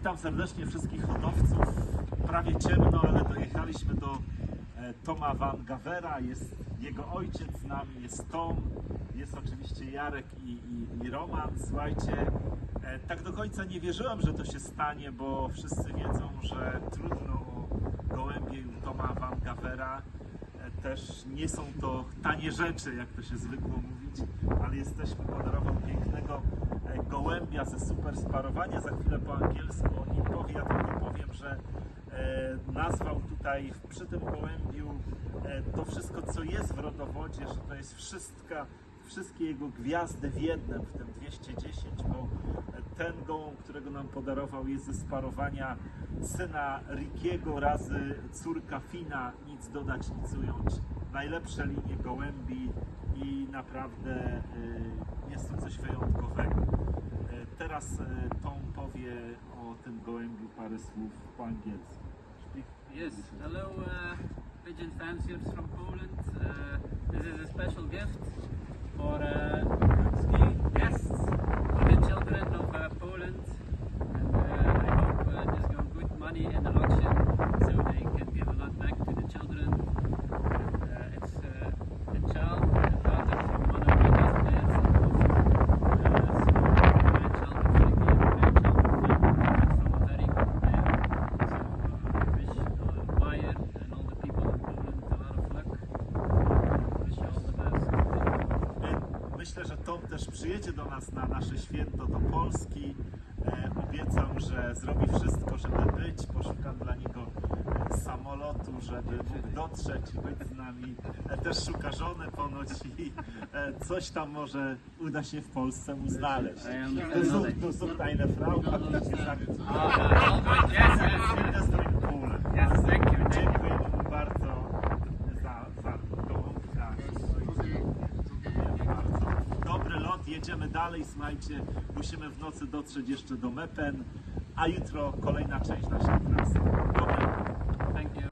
Witam serdecznie wszystkich hodowców. Prawie ciemno, ale dojechaliśmy do e, Toma Van Gavera. Jest jego ojciec z nami, jest Tom, jest oczywiście Jarek i, i, i Roman. Słuchajcie, e, tak do końca nie wierzyłem, że to się stanie, bo wszyscy wiedzą, że trudno o gołębie u Toma Van Gavera. E, Też nie są to tanie rzeczy, jak to się zwykło mówić, ale jesteśmy ze super sparowania. Za chwilę po angielsku o nim powie. Ja tylko powiem, że e, nazwał tutaj przy tym gołębiu e, to wszystko, co jest w rodowodzie, że to jest wszystka, wszystkie jego gwiazdy w jednym, w tym 210, bo ten gołąb, którego nam podarował, jest ze sparowania syna Rickiego razy córka Fina, nic dodać, nic ująć. Najlepsze linie gołębi i naprawdę y, jest to coś Teraz y, Tom powie o tym gołębiu parę słów po angielsku. Yes, hello uh, pigeon fanciers from Poland. Uh, this is a special gift Myślę, że Tom też przyjedzie do nas na nasze święto do Polski. E, obiecał, że zrobi wszystko, żeby być. Poszukam dla niego e, samolotu, żeby mógł dotrzeć i być z nami. E, też szuka żony ponoć i e, coś tam może uda się w Polsce mu znaleźć. Du sucht, du sucht eine Frau, er gesagt. Ah, all good. Yes, yes, Jest w Polen. yes. Thank you. Thank you. Dziękuję mu bardzo za, za gołąbka. Dziękuję bardzo. Dobry lot, jedziemy dalej, słuchajcie, musimy w nocy dotrzeć jeszcze do Mepen, a jutro kolejna część naszej trasy. Dobry